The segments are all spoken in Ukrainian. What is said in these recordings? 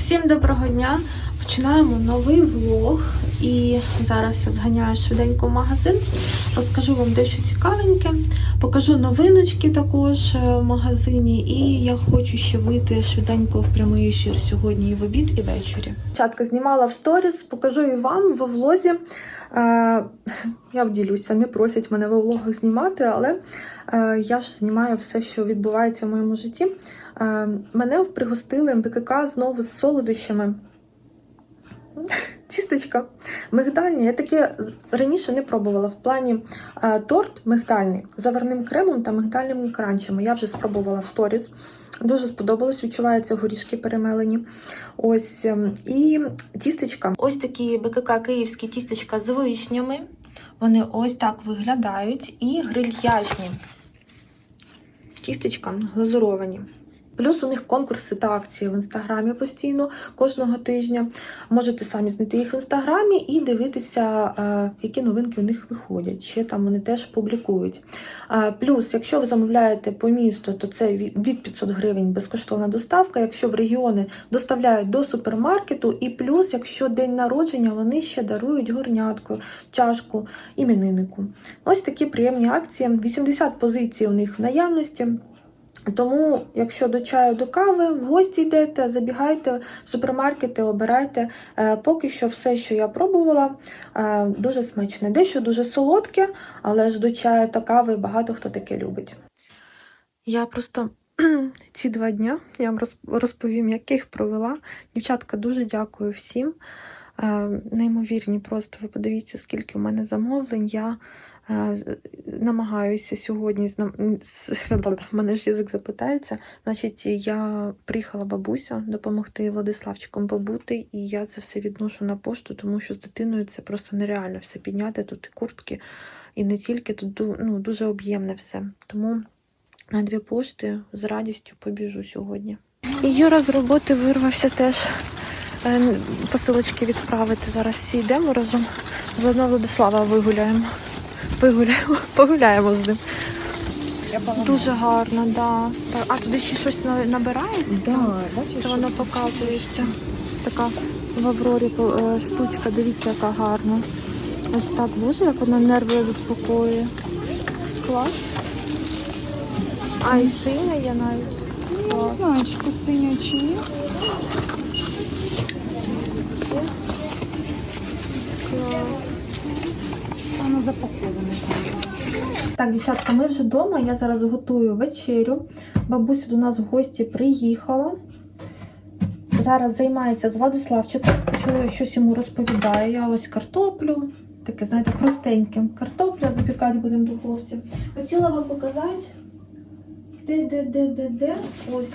Всім доброго дня! Починаємо новий влог. І зараз я зганяю швиденько в магазин, розкажу вам дещо цікавеньке, покажу новиночки також е, в магазині. І я хочу ще вийти швиденько в прямий ефір сьогодні і в обід, і ввечері. Чатка знімала в сторіс, покажу і вам в влозі. Е, я вділюся, не просять мене в влогах знімати, але е, я ж знімаю все, що відбувається в моєму житті. Мене пригостили МПКК знову з солодощами. Тістечка мигдальні. Я таке раніше не пробувала в плані торт мигдальний з заварним кремом та мигдальними кранчами. Я вже спробувала в сторіс. Дуже сподобалось, відчуваються горішки перемелені. Ось ем, і тістечка. Ось такі БКК київські тістечка з вишнями. Вони ось так виглядають. І грильяжні. Тістечка глазуровані. Плюс у них конкурси та акції в інстаграмі постійно кожного тижня. Можете самі знайти їх в інстаграмі і дивитися, е, які новинки у них виходять. Ще там вони теж публікують. Е, Плюс, якщо ви замовляєте по місту, то це від 500 гривень безкоштовна доставка. Якщо в регіони доставляють до супермаркету, і плюс, якщо день народження, вони ще дарують горнятку, чашку імениннику. Ось такі приємні акції. 80 позицій у них в наявності. Тому, якщо до чаю, до кави, в гості йдете, забігайте в супермаркети, обирайте. Е, Поки що все, що я пробувала, е, дуже смачне. Дещо дуже солодке, але ж до чаю та кави багато хто таке любить. Я просто ці два дня я вам розповім, як я їх провела. Дівчатка, дуже дякую всім. Е, Неймовірні, просто ви подивіться, скільки у мене замовлень. Я намагаюся сьогодні в мене ж язик запитається. Значить, я приїхала бабуся допомогти Владиславчиком побути, і я це все відношу на пошту, тому що з дитиною це просто нереально все підняти. Тут і куртки, і не тільки тут ну, дуже об'ємне все. Тому на дві пошти з радістю побіжу сьогодні. І Юра з роботи вирвався теж е, посилочки відправити. Зараз всі йдемо разом. Заодно Владислава вигуляємо. Вигуляємо, погуляємо з ним. Дуже гарно, да. Так, А туди ще щось набирається? Да, бачиш, Це воно показується. Така в Аврорі е, штучка, дивіться, яка гарна. Ось так, боже, як вона нерви заспокоює. Клас. А, і синя є навіть. Я не знаю, чи то синя чи ні. Воно запаковане. Так, дівчатка, ми вже вдома. Я зараз готую вечерю. Бабуся до нас в гості приїхала. Зараз займається з Владиславчиком. Чую, щось йому розповідає. Я ось картоплю. Таке, знаєте, простеньке. Картопля запікати будемо духовці. Хотіла вам показати. Де, де, де, де, де? Ось.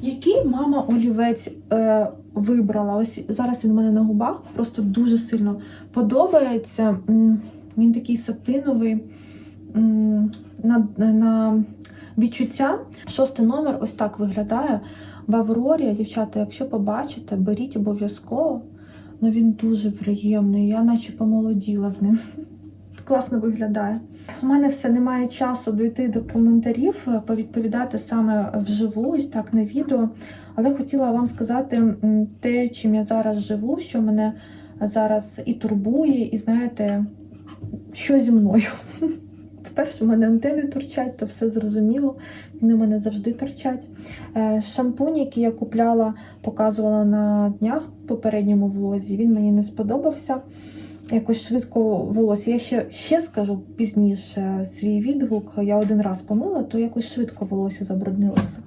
Який мама олівець е, вибрала? Ось зараз він у мене на губах. Просто дуже сильно подобається. Він такий сатиновий на, на відчуття. Шостий номер ось так виглядає. В Аврорі, дівчата, якщо побачите, беріть обов'язково. Ну він дуже приємний. Я наче помолоділа з ним. Класно виглядає. У мене все немає часу дойти до коментарів, е, повідповідати саме вживу, ось так на відео. Але хотіла вам сказати те, чим я зараз живу, що мене зараз і турбує, і знаєте, що зі мною. По-перше, у мене антени торчать, то все зрозуміло. Вони в мене завжди торчать. Е, Шампунь, який я купляла, показувала на днях в попередньому влозі, він мені не сподобався. Якось швидко волосся. Я ще, ще скажу пізніше свій відгук. Я один раз помила, то якось швидко волосся забруднилося.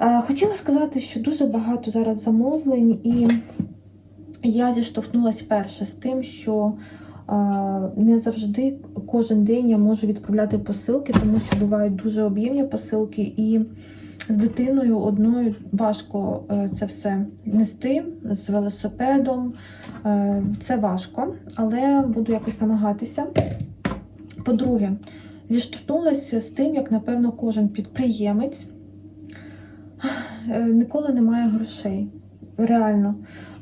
Е, Хотіла сказати, що дуже багато зараз замовлень, і я зіштовхнулася перше з тим, що не завжди кожен день я можу відправляти посилки, тому що бувають дуже об'ємні посилки, і з дитиною одною важко е, це все нести з велосипедом. Е, Це важко, але буду якось намагатися. По-друге, зіштовхнулася з тим, як, напевно, кожен підприємець е, ніколи не має грошей. Реально.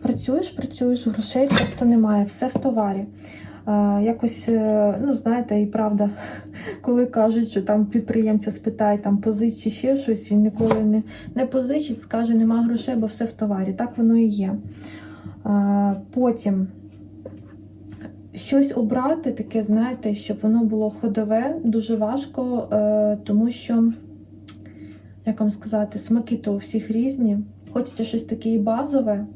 Працюєш, працюєш, грошей просто немає, все в товарі. Е, Якось, е, ну знаєте, і правда, коли кажуть, що там підприємця спитає там позич ще щось, він ніколи не, не позичить, скаже, нема грошей, бо все в товарі. Так воно і є. Е, Потім щось обрати, таке, знаєте, щоб воно було ходове, дуже важко, тому що, як вам сказати, смаки то у всіх різні. Хочеться щось таке і базове,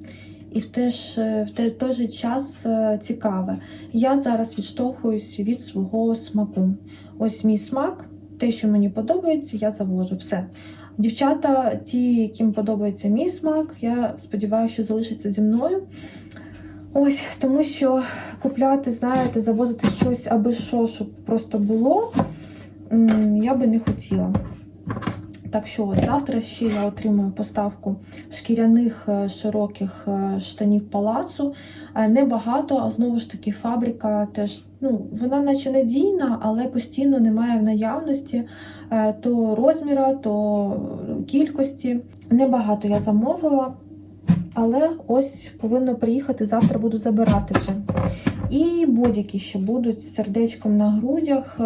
і в той, ж, в той, той же час е, цікаве. Я зараз відштовхуюсь від свого смаку. Ось мій смак, те, що мені подобається, я завожу. Все. Дівчата, ті, яким подобається мій смак, я сподіваюся, що залишаться зі мною. Ось, тому що купляти, знаєте, завозити щось аби що, щоб просто було, я би не хотіла. Так що от завтра ще я отримую поставку шкіряних е, широких е, штанів палацу. Е, Небагато, а знову ж таки, фабрика теж ну, вона наче надійна, але постійно немає в наявності то розміра, то кількості. Небагато я замовила. Але ось повинно приїхати, завтра буду забирати вже. І бодіки ще будуть з сердечком на грудях.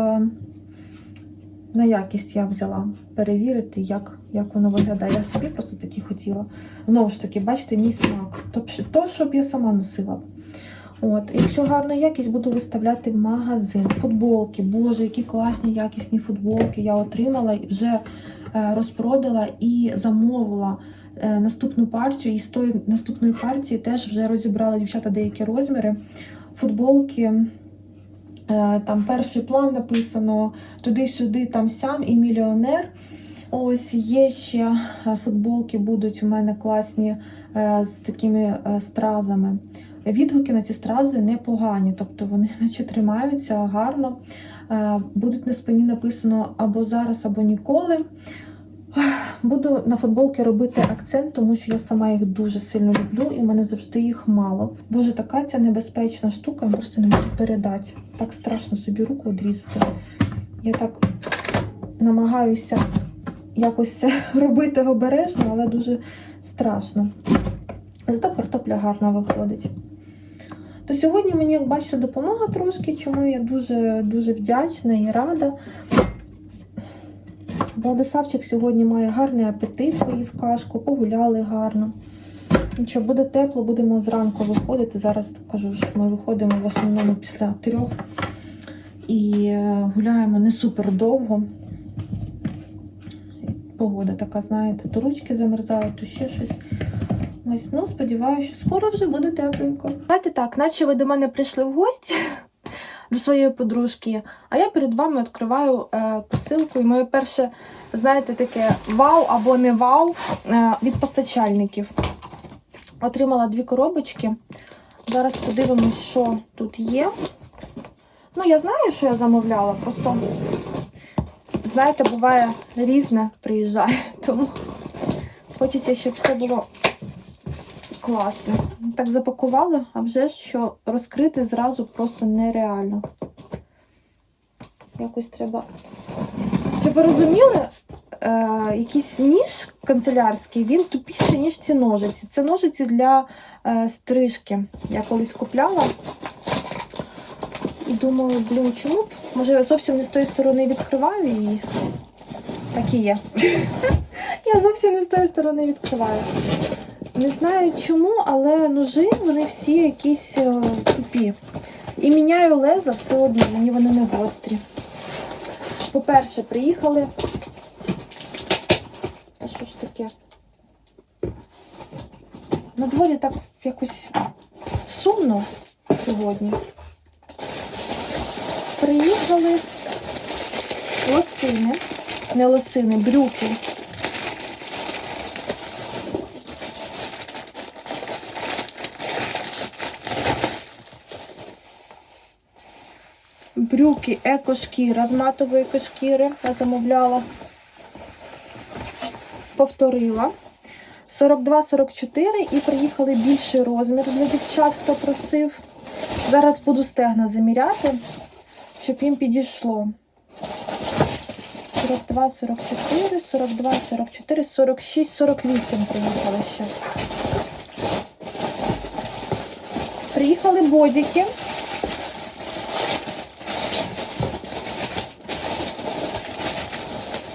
На якість я взяла перевірити, як, як воно виглядає. Я собі просто такі хотіла. Знову ж таки, бачите, мій смак. Тобто, то, що б я сама носила. От, якщо гарна якість, буду виставляти в магазин. Футболки, боже, які класні якісні футболки я отримала і вже е, розпродала і замовила е, наступну партію. І з тої наступної партії теж вже розібрали дівчата деякі розміри. Футболки. Е, Там перший план написано туди-сюди, там сям і мільйонер. Ось є ще е, футболки, будуть у мене класні е, з такими стразами. Відгуки на ці стрази непогані, тобто вони наче тримаються гарно. Будуть на спині написано або зараз, або ніколи. Буду на футболки робити акцент, тому що я сама їх дуже сильно люблю, і в мене завжди їх мало. Боже, така ця небезпечна штука, я просто не можу передати. Так страшно собі руку відрізати. Я так намагаюся якось робити обережно, але дуже страшно. Зато картопля гарно виходить. То сьогодні мені, як бачите, допомога трошки, чому я дуже дуже вдячна і рада. Владиславчик сьогодні має гарний апетит поїв кашку, погуляли гарно. Нічого, буде тепло, будемо зранку виходити. Зараз кажу, що ми виходимо в основному після трьох і е, гуляємо не супер довго. Погода така, знаєте, то ручки замерзають, то ще щось. Ось, ну, сподіваюся, що скоро вже буде тепленько. Знаєте так, наче ви до мене прийшли в гості до своєї подружки, а я перед вами відкриваю е, посилку. І моє перше, знаєте, таке вау або не вау е, від постачальників. Отримала дві коробочки. Зараз подивимось, що тут є. Ну, я знаю, що я замовляла, просто, знаєте, буває різне приїжджає, тому хочеться, щоб все було класно. Так запакували, а вже що розкрити зразу просто нереально. Якось треба. Щоб ви розуміли, е, якийсь ніж канцелярський, він тупіший, ніж ці ножиці. Це ножиці для е, стрижки. Я колись купляла. І думаю, блін, чому б? Може, зовсім не з тої сторони відкриваю її. Так і є. Я зовсім не з тої сторони відкриваю. Не знаю чому, але ножи вони всі якісь е, тупі. І міняю леза все одно, мені вони не гострі. По-перше, приїхали. А що ж таке? На дворі так якось сумно сьогодні. Приїхали лосини, не лосини, брюки. Брюки екошкіра з матової екошкіри я замовляла. Повторила. 42-44 і приїхали більший розмір для дівчат, хто просив. Зараз буду стегна заміряти, щоб їм підійшло. 42, 44, 42, 44, 46, 48 приїхали ще. Приїхали бодіки.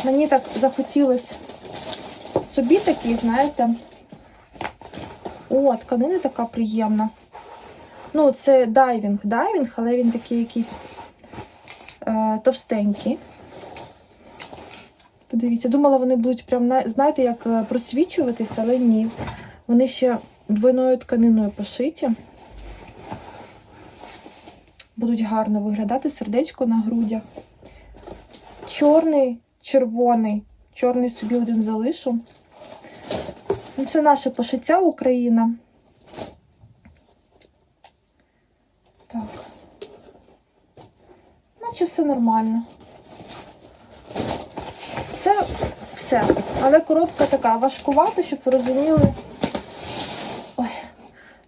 Мені так захотілося собі такий, знаєте. О, тканина така приємна. Ну, це дайвінг, дайвінг, але він такий якийсь е, товстенький. Подивіться, думала, вони будуть прям, знаєте, як е, просвічуватись, але ні. Вони ще двойною тканиною пошиті. Будуть гарно виглядати сердечко на грудях. Чорний, червоний. Чорний собі один залишу. Ну, Це наше пошиття Україна. Так. Наче все нормально. Це все. Але коробка така важкувата, щоб ви розуміли. Ой.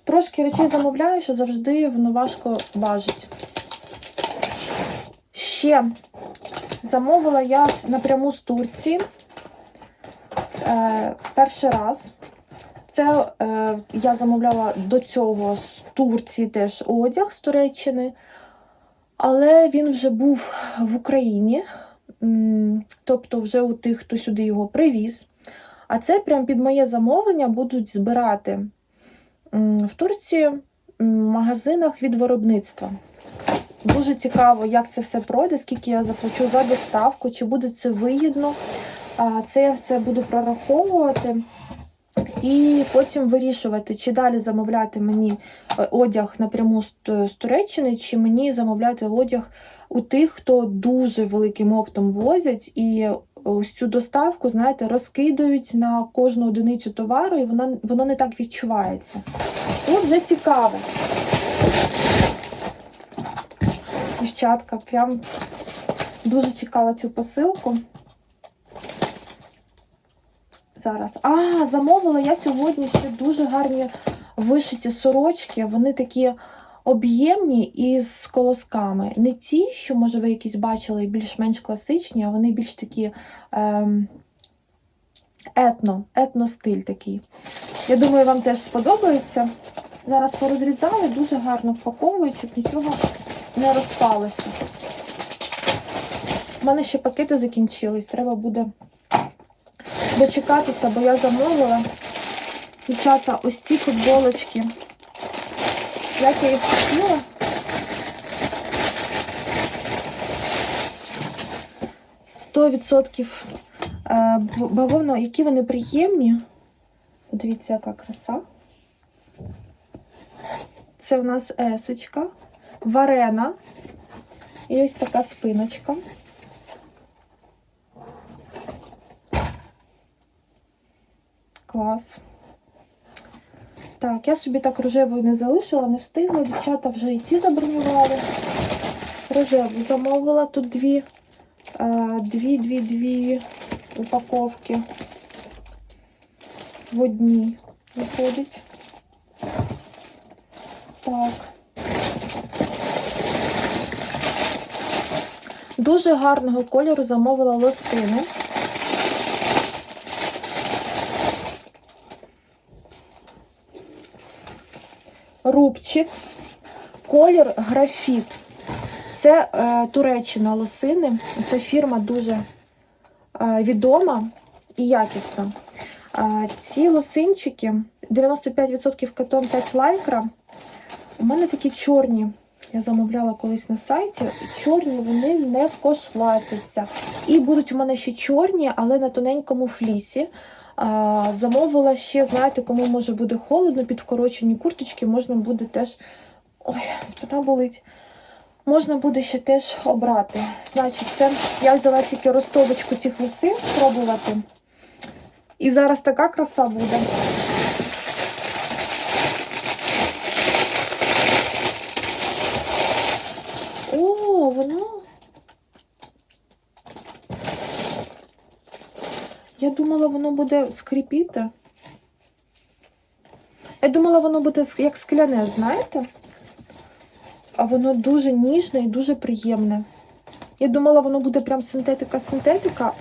Трошки речей замовляю, що завжди воно важко важить. Ще замовила я напряму з Турції. Е, перший раз. Це е, я замовляла до цього з Турції теж одяг з Туреччини, але він вже був в Україні, тобто вже у тих, хто сюди його привіз. А це прям під моє замовлення будуть збирати в Турції в магазинах від виробництва. Дуже цікаво, як це все пройде, скільки я заплачу за доставку, чи буде це вигідно. Це я все буду прораховувати. І потім вирішувати, чи далі замовляти мені е, одяг напряму з Туреччини, чи мені замовляти одяг у тих, хто дуже великим оптом возять, і ось цю доставку, знаєте, розкидають на кожну одиницю товару, і воно, воно не так відчувається. Тут вже цікаво. Дівчатка, прям дуже чекала цю посилку. Зараз. А, замовила я сьогодні ще дуже гарні вишиті сорочки. Вони такі об'ємні і з колосками. Не ті, що, може, ви якісь бачили, більш-менш класичні, а вони більш такі ем, етно, етностиль такий. Я думаю, вам теж сподобається. Зараз порозрізали, дуже гарно впаковують, щоб нічого не розпалося. У мене ще пакети закінчились, треба буде дочекатися, бо я замовила. Дівчата, ось ці футболочки. Як я їх хотіла. Сто відсотків е, бавовна, які вони приємні. Подивіться, яка краса. Це у нас есочка, варена. І ось така спиночка. Клас. Так, я собі так рожевою не залишила, не встигла. Дівчата вже і ці забронювали. Рожеву замовила. Тут дві, е, дві, дві, дві упаковки в одній виходить. Так. Дуже гарного кольору замовила лосини. Рубчик, колір графіт. Це е, Туреччина лосини. Це фірма дуже е, відома і якісна. Е, ці лосинчики 95% катон 5 лайкра. У мене такі чорні. Я замовляла колись на сайті. Чорні вони не кошлатяться. І будуть у мене ще чорні, але на тоненькому флісі. А, замовила ще, знаєте, кому може буде холодно, під вкорочені курточки можна буде теж. Ой, спина болить. Можна буде ще теж обрати. Значить, це я взяла тільки ростовочку цих лосин спробувати. І зараз така краса буде. О, воно. Я думала, воно буде скріпіти. Я думала, воно буде як скляне, знаєте? А воно дуже ніжне і дуже приємне. Я думала, воно буде прям синтетика-синтетика.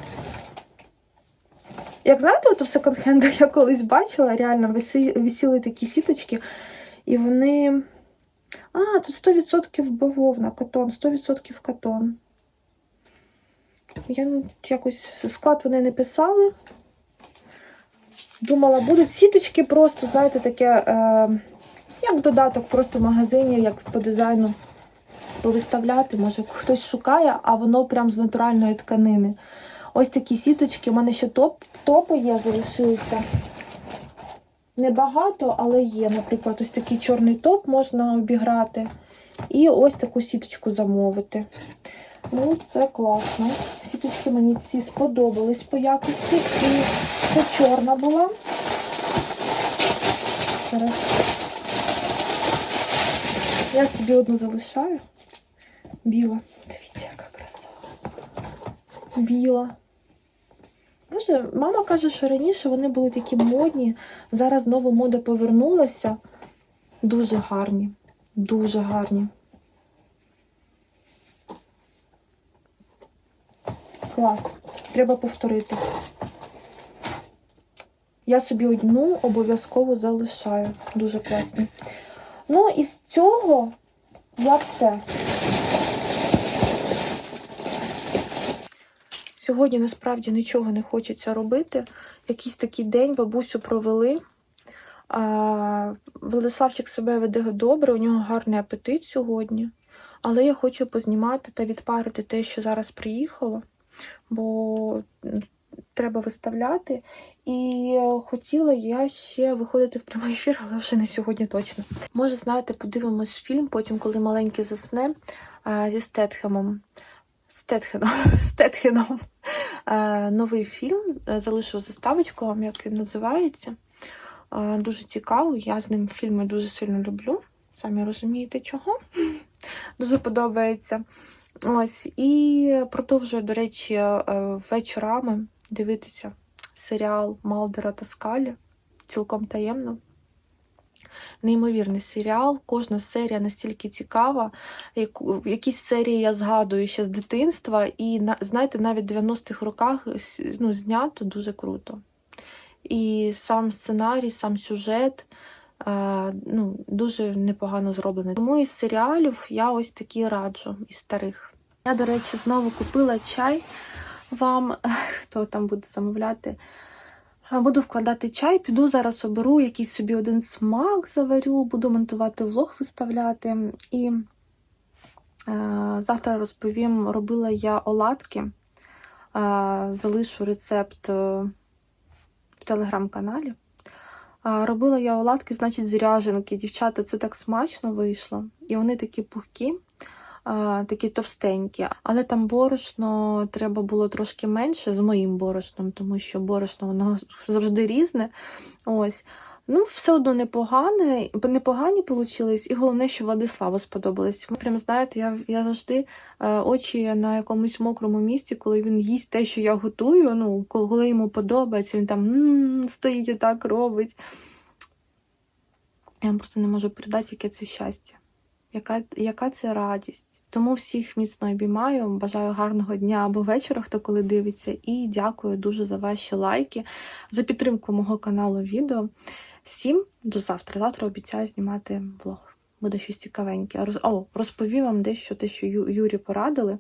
Як знаєте, от у секонд-хендах я колись бачила, реально висі- висіли такі сіточки, і вони. А, тут 100% бавовна, катон, 100% катон. Я якось склад вони не писали. Думала, будуть сіточки просто, знаєте, таке, е, як додаток просто в магазині, як по дизайну повиставляти. Може, хтось шукає, а воно прям з натуральної тканини. Ось такі сіточки. У мене ще топ, топи є, залишилися. Небагато, але є. Наприклад, ось такий чорний топ можна обіграти. І ось таку сіточку замовити. Ну, це класно. Сіточки мені ці сподобались по якості. І це чорна була. Зараз. Я собі одну залишаю. Біла. Дивіться, яка краса. Біла. Боже, мама каже, що раніше вони були такі модні. Зараз знову мода повернулася. Дуже гарні. Дуже гарні. Клас. Треба повторити. Я собі одну обов'язково залишаю. Дуже класні. Ну, із цього я все. Сьогодні насправді нічого не хочеться робити. Якийсь такий день бабусю провели. А, Владиславчик себе веде добре, у нього гарний апетит сьогодні. Але я хочу познімати та відпарити те, що зараз приїхало, бо треба виставляти. І хотіла я ще виходити в прямий ефір, але вже не сьогодні точно. Може, знаєте, подивимось фільм, потім, коли маленький засне зі Стетхемом. Стетхеном, Стетхеном. Новий фільм. Е, Залишу заставочку вам, як він називається. Дуже цікавий. Я з ним фільми дуже сильно люблю. Самі розумієте, чого. Дуже подобається. Ось. І продовжую, до речі, е, вечорами дивитися серіал Малдера та Скалі. Цілком таємно. Неймовірний серіал. Кожна серія настільки цікава. Якісь серії я згадую ще з дитинства, і знаєте, навіть в 90-х роках ну, знято дуже круто. І сам сценарій, сам сюжет ну, дуже непогано зроблений. Тому із серіалів я ось такі раджу із старих. Я, до речі, знову купила чай вам, хто там буде замовляти. Е, Буду вкладати чай, піду зараз оберу якийсь собі один смак, заварю, буду монтувати влог, виставляти. І е, завтра розповім, робила я оладки. Е, залишу рецепт е, в телеграм-каналі. Робила я оладки, значить, з ряженки. Дівчата, це так смачно вийшло. І вони такі пухкі, такі товстенькі. Але там борошно треба було трошки менше з моїм борошном, тому що борошно воно завжди різне. Ось. Ну, все одно непогане, непогані получились, і головне, що Владиславу сподобалось. Прям знаєте, я, я завжди е, очі на якомусь мокрому місці, коли він їсть те, що я готую. Ну, коли йому подобається, він там стоїть отак робить. Я вам просто не можу передати, яке це щастя, яка, яка це радість. Тому всіх міцно обіймаю, бажаю гарного дня або вечора, хто коли дивиться, і дякую дуже за ваші лайки, за підтримку мого каналу відео. Всім до завтра. Завтра обіцяю знімати влог. Буде щось цікавеньке. Роз... О, розповім вам дещо те, що Ю... Юрі порадили.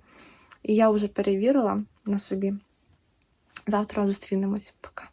І я вже перевірила на собі. Завтра зустрінемось. Пока.